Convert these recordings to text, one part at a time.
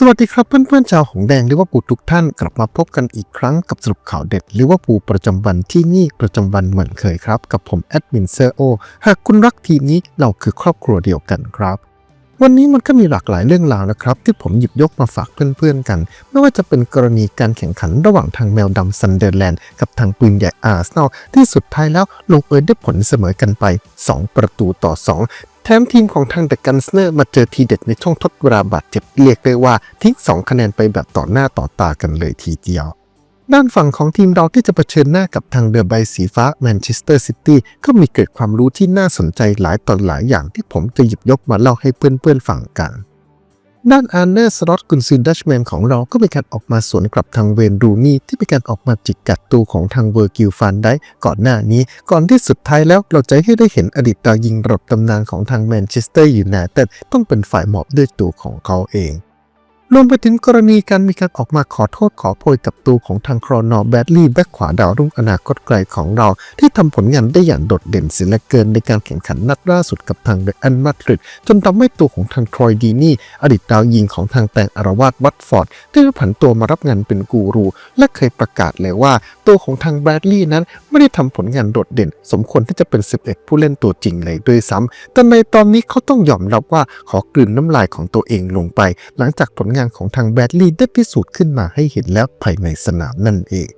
สวัสดีครับเพื่อนๆชาวหงแดงลิเวอร์พูลทุกท่านกลับมาพบกันอีกครั้งกับสรุปข่าวเด็ดลิเวอร์พูลประจำวันที่นี่ประจำวันเหมือนเคยครับ กับผมแอดมินเซอร์โอหากคุณรักทีมนี้เราคือครอบครัวเดียวกันครับ วันนี้มันก็มีหลากหลายเรื่องราวนะครับ ที่ผมหยิบยกมาฝากเพื่อนๆกัน ไม่ว่าจะเป็นกรณีการแข่งขันระหว่างทางแมวดำซันเดอร์แลนด์กับทางปืนใหญ่อาร์เซนอลที่สุดท้ายแล้วลงเอยได้ผลเสมอกันไป 2 ประตูต่อ 2 แถมทีมของทางเดอะกันสเนอร์มาเจอทีเด็ดในช่วงทดเวลาบาดเจ็บเรียกได้ว่าทิ้ง2คะแนนไปแบบต่อหน้าต่อตากันเลยทีเดียว ด้านฝั่งของทีมเราที่จะเผชิญหน้ากับทางเดือใบสีฟ้าแมนเชสเตอร์ซิตี้ก็มีเกิดความรู้ที่น่าสนใจหลายตอนหลายอย่างที่ผมจะหยิบยกมาเล่าให้เพื่อนๆฟังกัน ด้านอาร์เนสล็อตกุนซือดัชแมนของเราก็มีการออกมาสวนกลับทางเวนรูนี่ที่เป็นการออกมาจิกกัดตัวของทางเวอร์กิลฟันได้ก่อนหน้านี้ ก่อนที่สุดท้ายแล้วเราจะให้ได้เห็นอดีตดาวยิงระดับตำนานของทางแมนเชสเตอร์ยูไนเต็ดต้องเป็นฝ่ายหมอบด้วยตัวของเขาเอง รวมไปถึงกรณีการมีการออกมาขอโทษขอโพยกับตัวของทางครอนอแบดลี่ แบ็กขวาดาวรุ่งอนาคตไกลของเรา ที่ทำผลงานได้อย่างโดดเด่นเสียเหลือเกินในการแข่งขันนัดล่าสุดกับทางเรอัลมาดริดจนทำให้ตัวของทางทรอยดีนี่ อดีตดาวยิงของทางแตงอารวาสวัตฟอร์ดได้ผันตัวมารับงานเป็นกูรู และเคยประกาศเลยว่า ตัวของทางแบดลี่นั้นไม่ได้ทำผลงานโดดเด่น สมควรที่จะเป็น 11 ผู้เล่นตัวจริงเลยด้วยซ้ำแต่ในตอนนี้เขาต้องยอมรับว่าขอกลืนน้ำลายของตัวเองลงไป หลังจากผลงานของทางแบดลี่ได้พิสูจน์ขึ้นมาให้เห็นแล้วภายในสนามนั่นเอง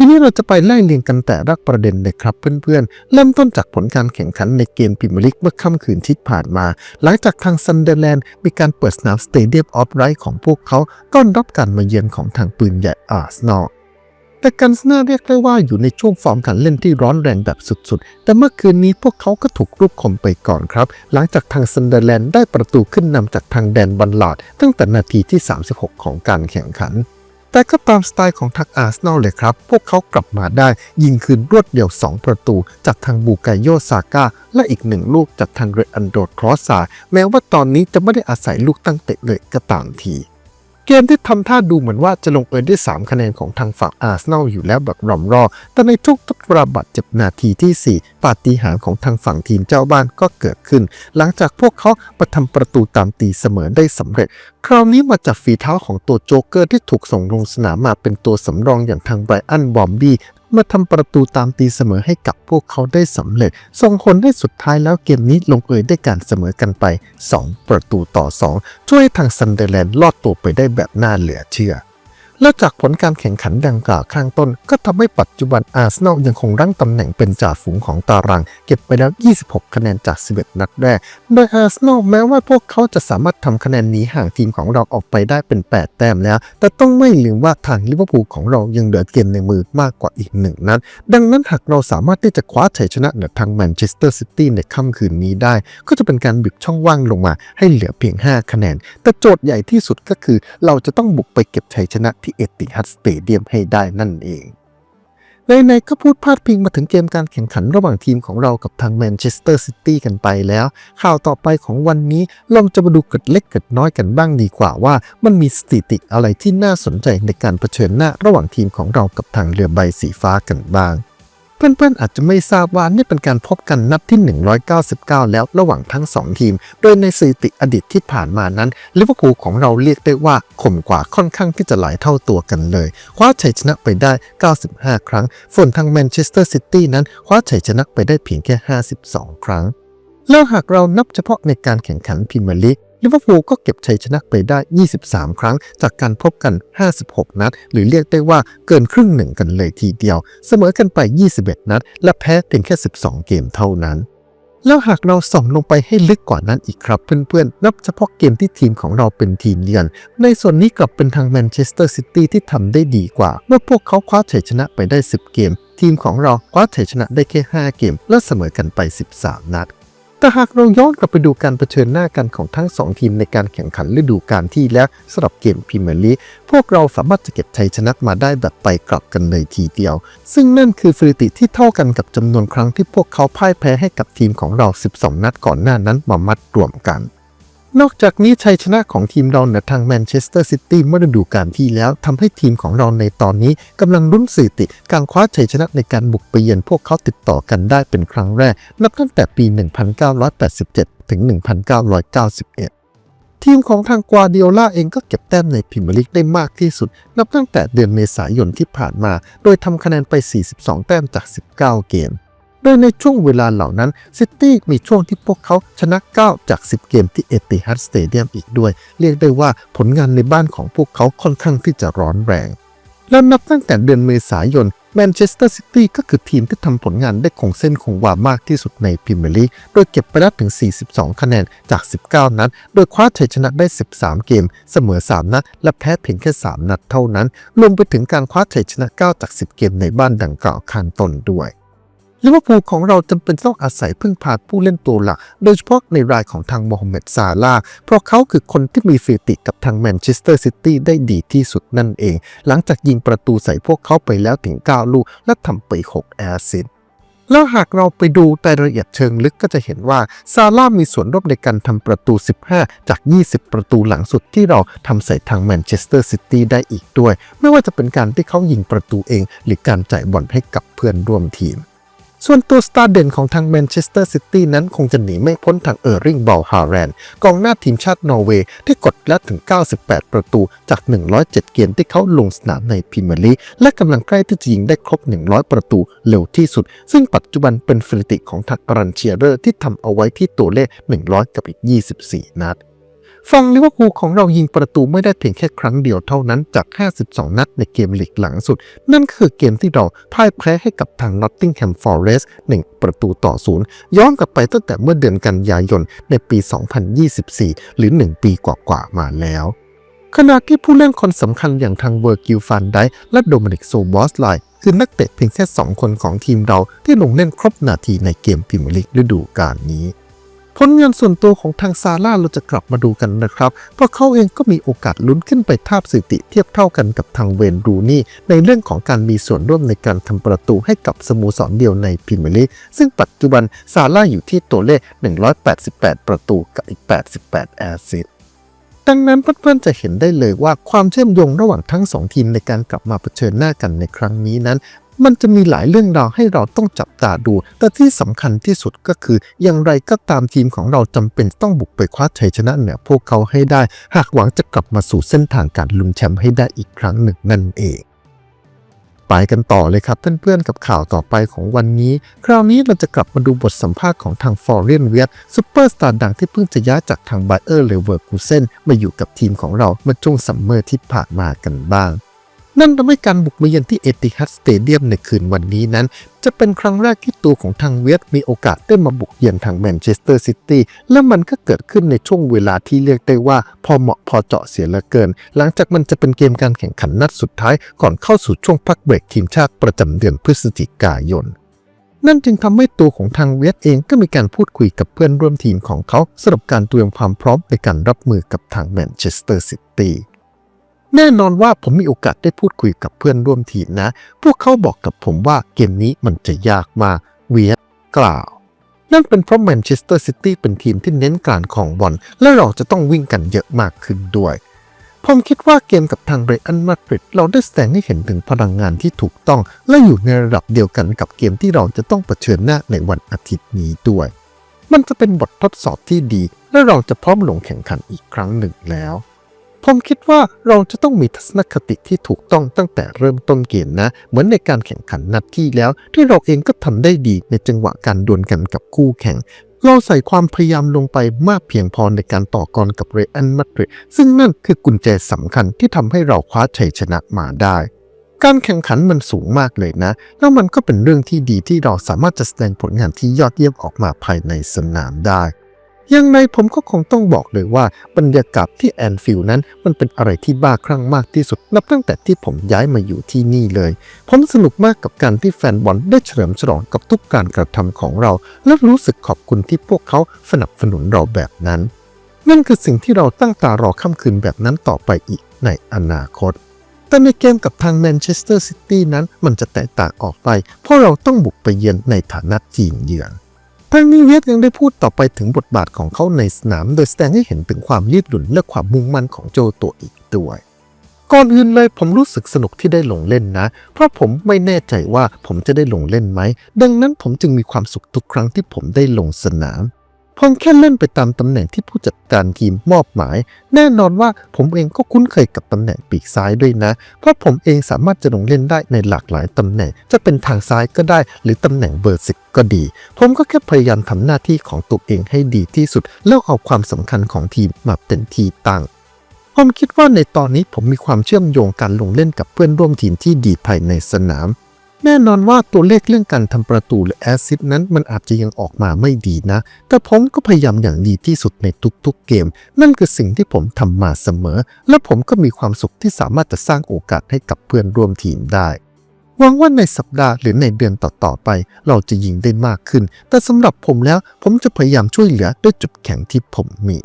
ทีนี้เราจะไปไล่เรียงกันแต่ละประเด็นเลยครับเพื่อนๆ เริ่มต้นจากผลการแข่งขันในเกมพรีเมียร์ลิกเมื่อค่ำคืนที่ผ่านมา หลังจากทางซันเดอร์แลนด์มีการเปิดสนามสเตเดียมออฟไรท์ของพวกเขาต้อนรับการมาเยือนของทางปืนใหญ่อาร์เซนอล แต่กันสเนอร์เรียกได้ว่าอยู่ในช่วงฟอร์มการเล่นที่ร้อนแรงแบบสุดๆ แต่เมื่อคืนนี้พวกเขาก็ถูกรูปคมไปก่อนครับ หลังจากทางซันเดอร์แลนด์ได้ประตูขึ้นนำจากทางแดนบันลาด ตั้งแต่นาทีที่ 36 ของการแข่งขัน แต่ก็ตามสไตล์ของทางอาร์เซนอลเลยครับ พวกเขากลับมาได้ยิงคืนรวดเดียว 2 ประตู จากทางบูกายโยซาก้าและอีกหนึ่งลูกจากทางเรอันโดรครอสซาแม้ว่าตอนนี้จะไม่ได้อาศัยลูกตั้งเตะเลยก็ตามที เกมที่ทำท่าดูเหมือนว่าจะลงเอยด้วย 3 คะแนนของทางฝั่งอาร์เซนอลอยู่แล้วแบบรอมรอ แต่ในทุกทุกระบาดเจ็บนาทีที่ 4 ปาฏิหาริย์ของทางฝั่งทีมเจ้าบ้านก็เกิดขึ้น หลังจากพวกเขาประทำประตูตามตีเสมอได้สำเร็จ คราวนี้มาจากฝีเท้าของตัวโจ๊กเกอร์ที่ถูกส่งลงสนามมาเป็นตัวสำรองอย่างทางไบรอันบอมบี้ มาทำประตูตามตีเสมอให้กับพวกเขาได้สำเร็จ ส่งผลให้สุดท้ายแล้วเกมนี้ลงเอยได้วยการเสมอกันไป 2 ประตูต่อ 2 ช่วยให้ทางซันเดอร์แลนด์ลอดตัวไปได้แบบน่าเหลือเชื่อ และจากผลการแข่งขันดังกล่าวข้างต้น ก็ทำให้ปัจจุบันอาร์เซนอลยังคงรั้งตำแหน่งเป็นจ่าฝูงของตาราง เก็บไปแล้ว 26 คะแนนจาก 11 นัดแรก โดยอาร์เซนอลแม้ว่าพวกเขาจะสามารถทำคะแนนหนีห่างทีมของเราออกไปได้เป็น 8 แต้มแล้ว แต่ต้องไม่ลืมว่าทางลิเวอร์พูลของเรายังเหลือเกมในมือมากกว่าอีกหนึ่งนัดดังนั้นหากเราสามารถที่จะคว้าชัยชนะเหนือทางแมนเชสเตอร์ซิตี้ในค่ำคืนนี้ได้ ก็จะเป็นการบิบช่องว่างลงมา ให้เหลือเพียง 5 คะแนน แต่โจทย์ใหญ่ที่สุดก็คือ เราจะต้องบุกไปเก็บชัยชนะที่เอติฮัดสเตเดียมให้ได้นั่นเองในๆก็พูดพาดพิงมาถึงเกมการแข่งขันระหว่างทีมของเรากับทางแมนเชสเตอร์ซิตี้กันไปแล้ว ข่าวต่อไปของวันนี้ลองจะมาดูเกิดเล็กเกิดน้อยกันบ้างดีกว่าว่า มันมีสถิติอะไรที่น่าสนใจในการเผชิญหน้าระหว่างทีมของเรากับทางเรือใบสีฟ้ากันบ้าง เพื่อนๆ อาจจะไม่ทราบว่านี่เป็นการพบกันนัดที่ 199 แล้วระหว่างทั้ง 2 ทีม โดยในสถิติอดีตที่ผ่านมานั้นลิเวอร์พูลของเราเรียกได้ว่าข่มกว่าค่อนข้างที่จะหลายเท่าตัวกันเลย คว้าชัยชนะไปได้ 95 ครั้ง ส่วนทางแมนเชสเตอร์ซิตี้นั้นคว้าชัยชนะไปได้เพียงแค่ 52 ครั้ง แล้วหากเรานับเฉพาะในการแข่งขันพรีเมียร์ลีก ลิเวอร์พูลก็เก็บชัยชนะไปได้ 23 ครั้ง จากการพบกัน 56 นัด หรือเรียกได้ว่าเกินครึ่งหนึ่งกันเลยทีเดียว เสมอกันไป 21 นัด และแพ้เพียงแค่ 12 เกมเท่านั้น แล้วหากเราส่องลงไปให้ลึกกว่านั้นอีกครับเพื่อนๆ นับเฉพาะเกมที่ทีมของเราเป็นทีมเยือน ในส่วนนี้กลับเป็นทางแมนเชสเตอร์ซิตี้ที่ทำได้ดีกว่า เมื่อพวกเขาคว้าชัยชนะไปได้ 10 เกม ทีมของเราคว้าชัยชนะได้แค่ 5 เกม และเสมอกันไป 13 นัด แต่หากเราย้อนกลับไปดูการเผชิญหน้ากันของทั้ง 2 ทีมในการแข่งขันฤดูกาลที่แล้วสำหรับเกมพรีเมียร์ลีกพวกเราสามารถจะเก็บชัยชนะมาได้แบบไปกลับกันเลยทีเดียว ซึ่งนั่นคือสถิติที่เท่ากันกับจำนวนครั้งที่พวกเขาพ่ายแพ้ให้กับทีมของเรา 12 นัดก่อนหน้านั้นมามัดรวมกัน นอกจากนี้ชัยชนะของทีมเราเหนือทางแมนเชสเตอร์ซิตี้เมื่อฤดูกาลที่แล้วทำให้ทีมของเราในตอนนี้กำลังลุ้นสถิติ การคว้าชัยชนะในการบุกไปเยือนพวกเขาติดต่อกันได้เป็นครั้งแรก นับตั้งแต่ปี 1987 ถึง 1991ทีมของทางกวาเดียล่าเองก็เก็บแต้มในพรีเมียร์ลีกได้มากที่สุด นับตั้งแต่เดือนเมษายนที่ผ่านมา โดยทำคะแนนไป 42 แต้มจาก 19 เกม โดยในช่วงเวลาเหล่านั้นซิตี้มีช่วงที่พวกเขาชนะ 9 จาก 10 เกมที่เอติฮัดสเตเดียมอีกด้วย เรียกได้ว่าผลงานในบ้านของพวกเขาค่อนข้างที่จะร้อนแรง แล้วนับตั้งแต่เดือนเมษายนแมนเชสเตอร์ซิตี้ก็คือทีมที่ทำผลงานได้คงเส้นคงวามากที่สุดในพรีเมียร์ลีก โดยเก็บไปได้ถึง 42 คะแนนจาก 19 นัด โดยคว้าชัยชนะได้ 13 เกม เสมอ 3 นัด และแพ้เพียงแค่ 3 นัดเท่านั้น รวมไปถึงการคว้าชัยชนะ 9 จาก 10 เกมในบ้านดังกล่าวข้างต้นด้วย ลิเวอร์พูลของเราจำเป็นต้องอาศัยพึ่งพาผู้เล่นตัวหลัก โดยเฉพาะในรายของทางโมฮัมเหม็ดซาลา เพราะเขาคือคนที่มีสถิติกับทางแมนเชสเตอร์ซิตี้ได้ดีที่สุดนั่นเอง หลังจากยิงประตูใส่พวกเขาไปแล้วถึง 9 ลูก และทำไป 6 แอสซิสต์แล้วหากเราไปดูรายละเอียดเชิงลึกก็จะเห็นว่าซาร่ามีส่วนร่วมในการทำประตู 15 จาก 20 ประตูหลังสุดที่เราทำใส่ทางแมนเชสเตอร์ซิตี้ได้อีกด้วย ไม่ว่าจะเป็นการที่เขายิงประตูเอง หรือการจ่ายบอลให้กับเพื่อนร่วมทีม ส่วนตัวสตาร์เด่นของทางแมนเชสเตอร์ซิตี้นั้นคงจะหนีไม่พ้นทางเออร์ริงบอลฮาแรนกองหน้าทีมชาตินอร์เวย์ที่กดแล้วถึง 98 ประตูจาก 107 เกมที่เขาลงสนามในพรีเมียร์ลีกและกำลังใกล้ที่จะยิงได้ครบ 100 ประตูเร็วที่สุด ซึ่งปัจจุบันเป็นสถิติของทักรันเชียเรอร์ที่ทำเอาไว้ที่ตัวเลข 100 กับอีก 24 นัด ฝั่งลิเวอร์พูลของเรายิงประตูไม่ได้เพียงแค่ครั้งเดียวเท่านั้นจาก 52 นัดในเกมลีกหลังสุด นั่นคือเกมที่เราพ่ายแพ้ให้กับทาง Nottingham Forest 1ประตูต่อศูนย์ย้อนกลับไปตั้งแต่เมื่อเดือนกันยายนในปี 2024 หรือ 1 ปีกว่าๆมาแล้วขณะที่ผู้เล่นคนสำคัญอย่างทางเวอร์กิลฟันไดและโดมินิกโซบอสไลคือนักเตะเพียงแค่ 2 คนของทีมเราที่ลงเล่นครบนาทีในเกมพรีเมียร์ลีกฤดูกาลนี้ ผลงานส่วนตัวของทางซาร่าเราจะกลับมาดูกันนะครับ เพราะเขาเองก็มีโอกาสลุ้นขึ้นไปทาบสถิติเทียบเท่ากันกับทางเวนรูนี่ ในเรื่องของการมีส่วนร่วมในการทำประตูให้กับสโมสรเดียวในพรีเมียร์ลีกซึ่งปัจจุบันซาร่าอยู่ที่ตัวเลข 188 ประตูกับอีก 88 แอสซิสต์ดังนั้นเพื่อนๆจะเห็นได้เลยว่าความเชื่อมโยงระหว่างทั้งสองทีมในการกลับมาเผชิญหน้ากันในครั้งนี้นั้น มันจะมีหลายเรื่องราวให้เราต้องจับตาดู แต่ที่สำคัญที่สุดก็คือ อย่างไรก็ตามทีมของเราจำเป็นต้องบุกไปคว้าชัยชนะเหนือพวกเขาให้ได้ หากหวังจะกลับมาสู่เส้นทางการลุ้นแชมป์ให้ได้อีกครั้งหนึ่งนั่นเองไปกันต่อเลยครับเพื่อนๆกับข่าวต่อไปของวันนี้ คราวนี้เราจะกลับมาดูบทสัมภาษณ์ของทางฟอร์เรนเวียตซูเปอร์สตาร์ดังที่เพิ่งจะย้ายจากทางไบเออร์เลเวอร์คูเซนมาอยู่กับทีมของเราเมื่อช่วงซัมเมอร์ที่ผ่านมากันบ้าง นั่นทำให้การบุกมาเยือนที่เอติฮัดสเตเดียมในคืนวันนี้นั้น จะเป็นครั้งแรกที่ตัวของทางเวียดมีโอกาสได้มาบุกเยือนทางแมนเชสเตอร์ซิตี้และมันก็เกิดขึ้นในช่วงเวลาที่เรียกได้ว่า พอเหมาะพอเจาะเสียเหลือเกิน หลังจากมันจะเป็นเกมการแข่งขันนัดสุดท้ายก่อนเข้าสู่ช่วงพักเบรกทีมชาติประจำเดือนพฤศจิกายนนั่นจึงทำให้ตัวของทางเวียดเองก็มีการพูดคุยกับเพื่อนร่วมทีมของเขาสำหรับการเตรียมความพร้อมในการรับมือกับทางแมนเชสเตอร์ซิตี้ แน่นอนว่าผมมีโอกาสได้พูดคุยกับเพื่อนร่วมทีมนะ พวกเขาบอกกับผมว่าเกมนี้มันจะยากมาก เวียดกล่าว นั่นเป็นเพราะแมนเชสเตอร์ซิตี้เป็นทีมที่เน้นการของบอลและเราจะต้องวิ่งกันเยอะมากขึ้นด้วย ผมคิดว่าเกมกับทางเรอัลมาดริดเราได้แสดงให้เห็นถึงพลังงานที่ถูกต้อง และอยู่ในระดับเดียวกันกับเกมที่เราจะต้องเผชิญหน้าในวันอาทิตย์นี้ด้วย มันจะเป็นบททดสอบที่ดี และเราจะพร้อมลงแข่งขันอีกครั้งหนึ่งแล้ว ผมคิดว่าเราจะต้องมีทัศนคติที่ถูกต้องตั้งแต่เริ่มต้นเกมนะ เหมือนในการแข่งขันนัดที่แล้ว ที่เราเองก็ทำได้ดีในจังหวะการดวลกันกับคู่แข่ง เราใส่ความพยายามลงไปมากเพียงพอในการต่อกรกับเรอัลมาดริดซึ่งนั่นคือกุญแจสำคัญที่ทำให้เราคว้าชัยชนะมาได้การแข่งขันมันสูงมากเลยนะ แล้วมันก็เป็นเรื่องที่ดีที่เราสามารถจะแสดงผลงานที่ยอดเยี่ยมออกมาภายในสนามได้ ยังไงผมก็คงต้องบอกเลยว่าบรรยากาศที่แอนฟิลด์นั้นมันเป็นอะไรที่บ้าคลั่งมากที่สุด นับตั้งแต่ที่ผมย้ายมาอยู่ที่นี่เลย ผมสนุกมากกับการที่แฟนบอลได้เฉลิมฉลองกับทุกการกระทำของเรา และรู้สึกขอบคุณที่พวกเขาสนับสนุนเราแบบนั้น นั่นคือสิ่งที่เราตั้งตารอค่ำคืนแบบนั้นต่อไปอีกในอนาคตแต่ในเกมกับทางแมนเชสเตอร์ซิตี้นั้นมันจะแตกต่างออกไป เพราะเราต้องบุกไปเยือนในฐานะทีมเยือน ทางนี้เวียดยังได้พูดต่อไปถึงบทบาทของเขาในสนาม โดยแสดงให้เห็นถึงความยืดหยุ่นและความมุ่งมั่นของโจตัวอีกด้วยก่อนอื่นเลยผมรู้สึกสนุกที่ได้ลงเล่นนะ เพราะผมไม่แน่ใจว่าผมจะได้ลงเล่นไหม ดังนั้นผมจึงมีความสุขทุกครั้งที่ผมได้ลงสนาม ผผมแค่เล่นไปตามตำแหน่งที่ผู้จัดการทีมมอบหมาย แน่นอนว่าผมเองก็คุ้นเคยกับตำแหน่งปีกซ้ายด้วยนะ เพราะผมเองสามารถจะลงเล่นได้ในหลากหลายตำแหน่ง จะเป็นทางซ้ายก็ได้ หรือตำแหน่งเบอร์สิบก็ดี ผมก็แค่พยายามทำหน้าที่ของตัวเองให้ดีที่สุด แล้วเอาความสำคัญของทีมมาเป็นทีตั้งผมคิดว่าในตอนนี้ผมมีความเชื่อมโยงการลงเล่นกับเพื่อนร่วมทีมที่ดีภายในสนาม แน่นอนว่าตัวเลขเรื่องการทำประตูหรือแอสซิสนั้นมันอาจจะยังออกมาไม่ดีนะ แต่ผมก็พยายามอย่างดีที่สุดในทุกๆเกม นั่นคือสิ่งที่ผมทำมาเสมอ และผมก็มีความสุขที่สามารถจะสร้างโอกาสให้กับเพื่อนร่วมทีมได้หวังว่าในสัปดาห์หรือในเดือนต่อๆไป เราจะยิงได้มากขึ้น แต่สำหรับผมแล้วผมจะพยายามช่วยเหลือด้วยจุดแข็งที่ผมมี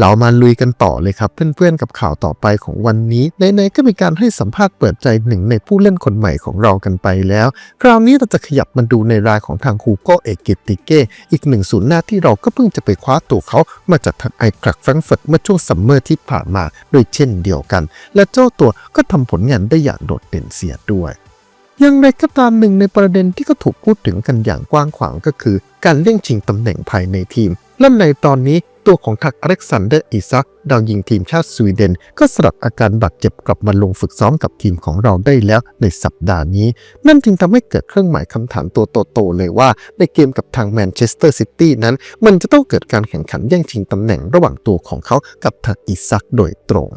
เรามาลุยกันต่อเลยครับ เพื่อนๆกับข่าวต่อไปของวันนี้ในๆก็มีการให้สัมภาษณ์เปิดใจหนึ่งในผู้เล่นคนใหม่ของเรากันไปแล้ว คราวนี้เราจะขยับมาดูในรายของทางฮูโกเอเกติเก้อีกหนึ่งศูนย์หน้าที่เราก็เพิ่งจะไปคว้าตัวเขามาจากทางไอคลักแฟรงก์เฟิร์ตเมื่อช่วงซัมเมอร์ที่ผ่านมาโดยเช่นเดียวกัน และเจ้าตัวก็ทำผลงานได้อย่างโดดเด่นเสียด้วยอย่างไรก็ตามหนึ่งในประเด็นที่ก็ถูกพูดถึงกันอย่างกว้างขวางก็คือ การเลี่ยงชิงตำแหน่งภายในทีม และในตอนนี้ตัวของทักอเล็กซานเดอร์อิซักดาวยิงทีมชาติสวีเดน ก็สลับอาการบาดเจ็บกลับมาลงฝึกซ้อมกับทีมของเราได้แล้วในสัปดาห์นี้ นั่นจึงทำให้เกิดเครื่องหมายคำถามตัวโตๆเลยว่า ในเกมกับทางแมนเชสเตอร์ซิตี้นั้น มันจะต้องเกิดการแข่งขันแย่งชิงตำแหน่งระหว่างตัวของเขากับทางอิซักโดยตรง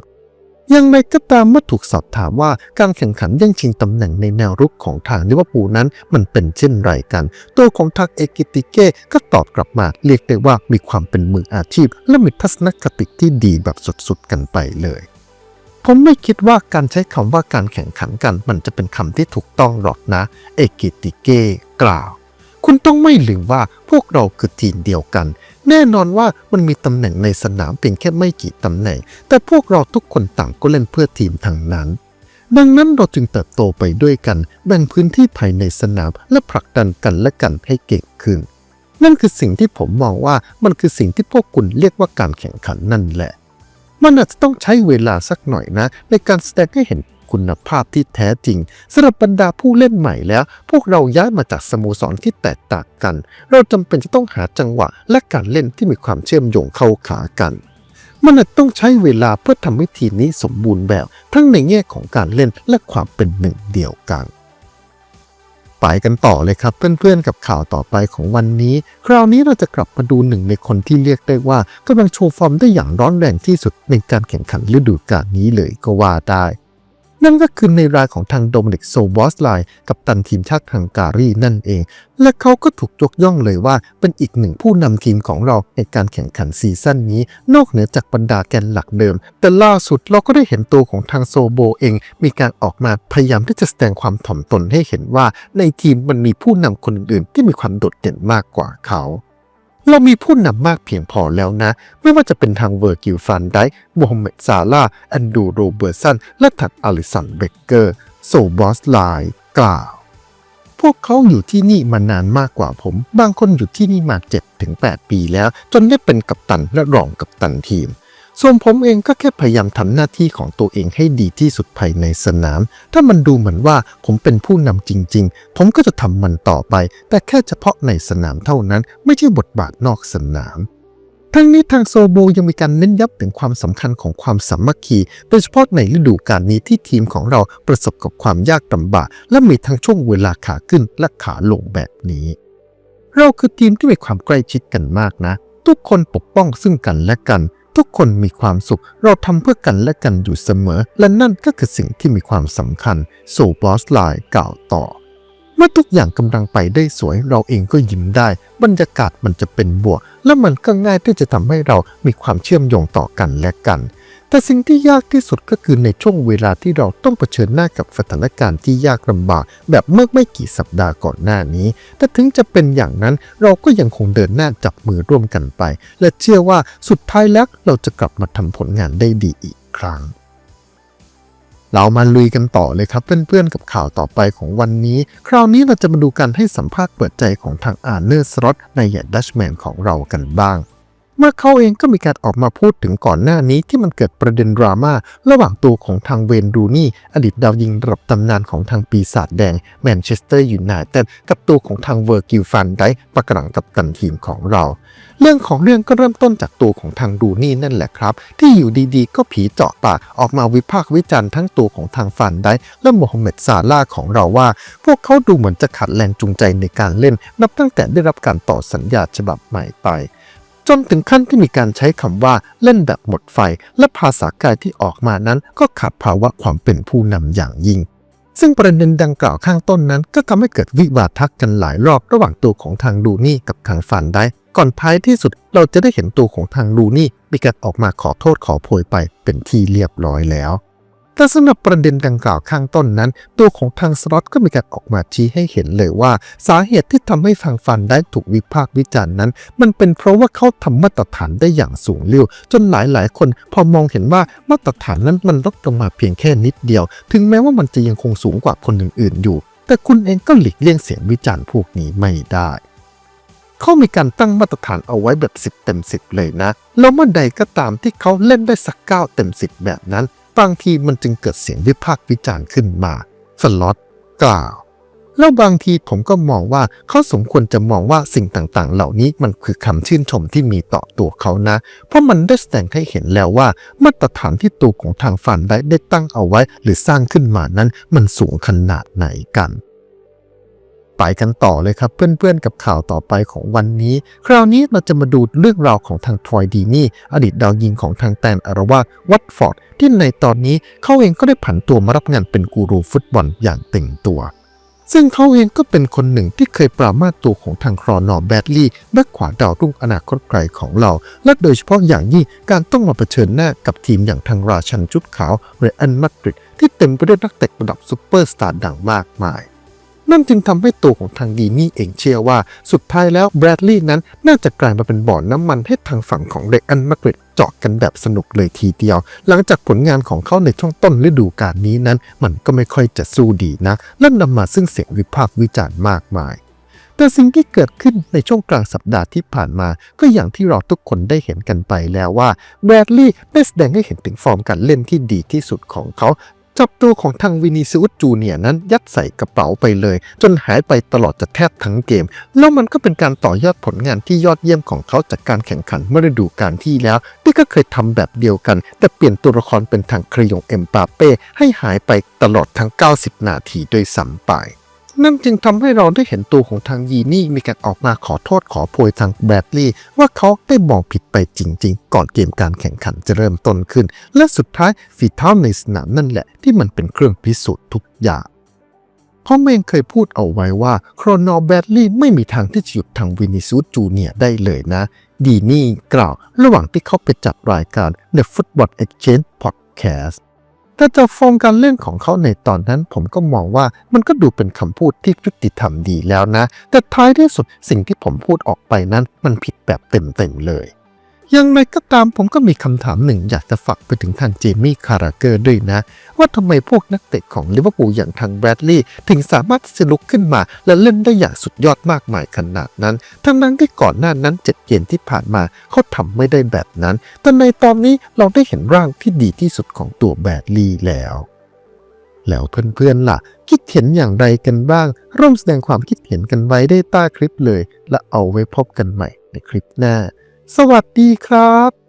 ย่างไรก็ตามเมื่อถูกสอบถามว่าการแข่งขันแย่งชิงตำแหน่งในแนวรุกของทางลิเวอร์พูลนั้นมันเป็นเช่นไรกัน ตัวของทางเอกิติเก้ก็ตอบกลับมาเรียกได้ว่ามีความเป็นมืออาชีพ และมีทัศนคติที่ดีแบบสุดๆกันไปเลยผมไม่คิดว่าการใช้คำว่าการแข่งขันกันมันจะเป็นคำที่ถูกต้องหรอกนะ เอกิติเก้กล่าว คุณต้องไม่ลืมว่าพวกเราคือทีมเดียวกัน แน่นอนว่ามันมีตำแหน่งในสนามเพียงแค่ไม่กี่ตำแหน่ง แต่พวกเราทุกคนต่างก็เล่นเพื่อทีมทั้งนั้น ดังนั้นเราจึงเติบโตไปด้วยกัน แบ่งพื้นที่ภายในสนามและผลักดันกันและกันให้เก่งขึ้น นั่นคือสิ่งที่ผมมองว่ามันคือสิ่งที่พวกคุณเรียกว่าการแข่งขันนั่นแหละ มันอาจจะต้องใช้เวลาสักหน่อยนะ ในการแสดงให้เห็น คุณภาพที่แท้จริงสำหรับบรรดาผู้เล่นใหม่แล้ว พวกเราย้ายมาจากสโมสรที่แตกต่างกัน เราจำเป็นจะต้องหาจังหวะและการเล่นที่มีความเชื่อมโยงเข้าขากันมันต้องใช้เวลาเพื่อทำให้ทีมนี้สมบูรณ์แบบ ทั้งในแง่ของการเล่นและความเป็นหนึ่งเดียวกันไปกันต่อเลยครับเพื่อนๆกับข่าวต่อไปของวันนี้ คราวนี้เราจะกลับมาดูหนึ่งในคนที่เรียกได้ว่ากำลังโชว์ฟอร์มได้อย่างร้อนแรงที่สุดในการแข่งขันฤดูกาลนี้เลยก็ว่าได้ นั่นก็คือในรายของทางโดมินิกโซบอสไลกับตันทีมชาติฮังการีนั่นเอง และเขาก็ถูกยกย่องเลยว่าเป็นอีกหนึ่งผู้นำทีมของเราในการแข่งขันซีซั่นนี้ นอกเหนือจากบรรดาแกนหลักเดิม แต่ล่าสุดเราก็ได้เห็นตัวของทางโซโบเอง มีการออกมาพยายามที่จะแสดงความถ่อมตนให้เห็นว่า ในทีมมันมีผู้นำคนอื่นๆ ที่มีความโดดเด่นมากกว่าเขา เรามีผู้นำมากเพียงพอแล้วนะ ไม่ว่าจะเป็นทางเวอร์กิลฟันไดโมฮัมเหม็ดซาลาแอนดูโรเบอร์สัน และถัดอลิสันเบเกอร์ โซบอสไลกล่าว พวกเขาอยู่ที่นี่มานานมากกว่าผม บางคนอยู่ที่นี่มา7-8 ปีแล้ว จนได้เป็นกัปตันและรองกัปตันทีม ส่วนผมเองก็แค่พยายามทำหน้าที่ของตัวเองให้ดีที่สุดภายในสนาม ถ้ามันดูเหมือนว่าผมเป็นผู้นำจริง ๆ ผมก็จะทำมันต่อไป แต่แค่เฉพาะในสนามเท่านั้น ไม่ใช่บทบาทนอกสนาม ทั้งนี้ทางโซโบยังมีการเน้นย้ำถึงความสำคัญของความสามัคคี โดยเฉพาะในฤดูกาลนี้ที่ทีมของเราประสบกับความยากลำบาก และมีทั้งช่วงเวลาขาขึ้นและขาลงแบบนี้ เราคือทีมที่มีความใกล้ชิดกันมากนะ ทุกคนปกป้องซึ่งกันและกัน ทุกคนมีความสุข เราทำเพื่อกันและกันอยู่เสมอ และนั่นก็คือสิ่งที่มีความสำคัญโซบอสไลน์กล่าวต่อ เมื่อทุกอย่างกำลังไปได้สวย เราเองก็ยิ้มได้ บรรยากาศมันจะเป็นบวก และมันก็ง่ายที่จะทำให้เรามีความเชื่อมโยงต่อกันและกัน แต่สิ่งที่ยากที่สุดก็คือในช่วงเวลาที่เราต้องเผชิญหน้ากับสถานการณ์ที่ยากลำบาก แบบเมื่อไม่กี่สัปดาห์ก่อนหน้านี้ แต่ถึงจะเป็นอย่างนั้นเราก็ยังคงเดินหน้าจับมือร่วมกันไป และเชื่อว่าสุดท้ายแล้วเราจะกลับมาทำผลงานได้ดีอีกครั้งเรามาลุยกันต่อเลยครับเพื่อนๆกับข่าวต่อไปของวันนี้ คราวนี้เราจะมาดูการให้สัมภาษณ์เปิดใจของทางอาร์เนอร์สล็อตในแยดดัชแมนของเรากันบ้าง เมื่อเขาเองก็มีการออกมาพูดถึงก่อนหน้านี้ที่มันเกิดประเด็นดราม่าระหว่างตัวของทางเวนรูนี่อดีตดาวยิงระดับตำนานของทางปีศาจแดงแมนเชสเตอร์ยูไนเต็ดกับตัวของทางเวอร์กิลฟันได้ประกังกับตันทีมของเรา เรื่องของเรื่องก็เริ่มต้นจากตัวของทางดูนี่นั่นแหละครับ ที่อยู่ดีๆ ก็ผีเจาะปากออกมาวิพากษ์วิจารณ์ทั้งตัวของทางฟันได้และโมฮัมเหม็ดซาลาของเราว่า พวกเขาดูเหมือนจะขาดแรงจูงใจในการเล่น นับตั้งแต่ได้รับการต่อสัญญาฉบับใหม่ไป จนถึงขั้นที่มีการใช้คำว่าเล่นแบบหมดไฟ และภาษากายที่ออกมานั้นก็ขาดภาวะความเป็นผู้นำอย่างยิ่ง ซึ่งประเด็นดังกล่าวข้างต้นนั้น ก็ทำให้เกิดวิวาทะกันหลายรอบระหว่างตัวของทางดูนี่กับทางฟันได้ ก่อนท้ายที่สุดเราจะได้เห็นตัวของทางดูนี่มีการออกมาขอโทษขอโพยไปเป็นที่เรียบร้อยแล้ว แต่สำหรับประเด็นดังกล่าวข้างต้นนั้น ตัวของทางสล็อตก็มีการออกมาชี้ให้เห็นเลยว่า สาเหตุที่ทำให้ฟังฟันได้ถูกวิพากษ์วิจารณ์นั้น มันเป็นเพราะว่าเขาทำมาตรฐานได้อย่างสูงเลี้ยวจนหลายๆ คนพอมองเห็นว่ามาตรฐานนั้นมันลดลงมาเพียงแค่นิดเดียว ถึงแม้ว่ามันจะยังคงสูงกว่าคนอื่นๆอยู่ แต่คุณเองก็หลีกเลี่ยงเสียงวิจารณ์พวกนี้ไม่ได้เขามีการตั้งมาตรฐานเอาไว้แบบ 10 เต็ม 10 เลยนะ แล้วเมื่อใดก็ตามที่เขาเล่นได้สัก 9 เต็ม 10 แบบนั้น บางทีมันจึงเกิดเสียงวิพากษ์วิจารณ์ขึ้นมาสล็อตกล่าวแล้วบางทีผมก็มองว่าเขาสมควรจะมองว่าสิ่งต่างๆ เหล่านี้มันคือคำชื่นชมที่มีต่อตัวเขานะ เพราะมันได้แสดงให้เห็นแล้วว่า มาตรฐานที่ตัวของทางฝันได้ได้ตั้งเอาไว้ หรือสร้างขึ้นมานั้นมันสูงขนาดไหนกัน ไปกันต่อเลยครับเพื่อนๆกับข่าวต่อไปของวันนี้ คราวนี้เราจะมาดูเรื่องราวของทางทรอยดีนี่ อดีตดาวยิงของทางแตนอารวาสวัตฟอร์ดที่ในตอนนี้เขาเองก็ได้ผันตัวมารับงานเป็นกูรูฟุตบอลอย่างเต็มตัว ซึ่งเขาเองก็เป็นคนหนึ่งที่เคยปรามาตัวของทางครอนอร์แบดลี่แบ็คขวาดาวรุ่งอนาคตไกลของเรา และโดยเฉพาะอย่างยิ่งการต้องมาเผชิญหน้ากับทีมอย่างทางราชันจุดขาวเรอันมาดริดที่เต็มไปด้วยนักเตะระดับซูเปอร์สตาร์ดังมากมาย นั่นจึงทำให้ตัวของทางดีนี่เองเชื่อว่า สุดท้ายแล้วแบรดลีย์นั้นน่าจะกลายมาเป็นบ่อนน้ำมันให้ทางฝั่งของเรอันมาดริดเจาะกันแบบสนุกเลยทีเดียว หลังจากผลงานของเขาในช่วงต้นฤดูกาลนี้นั้น มันก็ไม่ค่อยจะสู้ดีนะและนำมาซึ่งเสียงวิพากษ์วิจารณ์มากมาย แต่สิ่งที่เกิดขึ้นในช่วงกลางสัปดาห์ที่ผ่านมา ก็อย่างที่เราทุกคนได้เห็นกันไปแล้วว่าแบรดลีย์ได้แสดงให้เห็นถึงฟอร์มการเล่นที่ดีที่สุดของเขา จับตัวของทางวินิซิอุสจูเนียนั้นยัดใส่กระเป๋าไปเลย จนหายไปตลอดจะแทบทั้งเกม แล้วมันก็เป็นการต่อยอดผลงานที่ยอดเยี่ยมของเขาจากการแข่งขันเมื่อฤดูกาลที่แล้วที่ก็เคยทำแบบเดียวกัน แต่เปลี่ยนตัวละครเป็นทางครยงเอ็มปาเป้ให้หายไปตลอดทั้ง 90 นาทีด้วยซ้ำไป นั่นจึงทำให้เราได้เห็นตัวของทางยีนี่มีการออกมาขอโทษขอโพยทางแบดลีย์ว่าเขาได้มองผิดไปจริง ๆ ก่อนเกมการแข่งขันจะเริ่มต้นขึ้น และสุดท้ายฝีเท้าในสนามนั่นแหละที่มันเป็นเครื่องพิสูจน์ทุกอย่างเพราะเมงเคยพูดเอาไว้ว่าโครนอแบดลีย์ไม่มีทางที่จะหยุดทางวินิซูจูเนียได้เลยนะ ดีนี่กล่าวระหว่างที่เขาไปจัดรายการ The Football Exchange Podcast ถ้าจะฟอร์มการเล่นของเขาในตอนนั้น ผมก็มองว่ามันก็ดูเป็นคำพูดที่ยุติธรรมดีแล้วนะ แต่ท้ายที่สุดสิ่งที่ผมพูดออกไปนั้นมันผิดแบบเต็มๆเลย ย่างไรก็ตามผมก็มีคำถามหนึ่ง อยากจะฝากไปถึงทางเจมี่คาราเกอร์ด้วยนะ ว่าทำไมพวกนักเตะของลิเวอร์พูลอย่างทางแบรดลีย์ถึงสามารถที่จะลุกขึ้นมา และเล่นได้อย่างสุดยอดมากมายขนาดนั้น ทั้งนั้นที่ก่อนหน้านั้นเจ็ดเกมที่ผ่านมาเขาทำไม่ได้แบบนั้น แต่ในตอนนี้เราได้เห็นร่างที่ดีที่สุดของตัวแบรดลีย์แล้วแล้วเพื่อนๆล่ะ คิดเห็นอย่างไรกันบ้าง ร่วมแสดงความคิดเห็นกันไว้ได้ใต้คลิปเลย และเอาไว้พบกันใหม่ในคลิปหน้า สวัสดีครับ